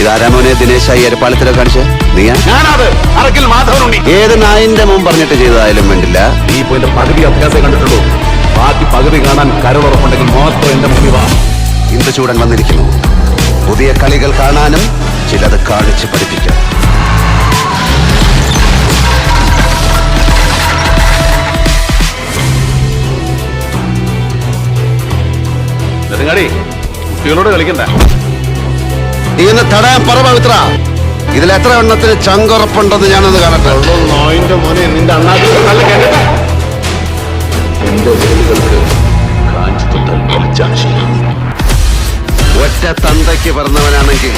ഇതാരാമോനെ ദിനേശായി എരപ്പാളത്തിലോ കാണിച്ച്? നീയാ? ഞാനത്. അറക്കിൽ മാധവനുണ്ണി. ഏത് നായന്റെ മുൻ പറഞ്ഞിട്ട് ചെയ്തതായാലും വേണ്ടില്ല. നീ ഇപ്പൊ എന്റെ പകുതി അഭ്യാസം കണ്ടിട്ടുള്ളൂ. ബാക്കി പകുതി കാണാൻ കരുവറപ്പുണ്ടെങ്കിൽ മാത്രം എന്റെ മുന്നിൽ വാ. ചൂടൻ വന്നിരിക്കുന്നു. പുതിയ കളികൾ കാണാനും ചിലത് കാണിച്ച് പഠിപ്പിക്കാം. നെടുങ്ങാടി കുട്ടികളോട് കളിക്കണ്ട. നീ ഒന്ന് തടയാൻ പറ പവിത്ര. ഇതിൽ എത്ര എണ്ണത്തിന് ചങ്കുറപ്പുണ്ടെന്ന് ഞാനൊന്ന് കാണട്ടെ. ഒറ്റ തന്തയ്ക്ക് നിന്റെ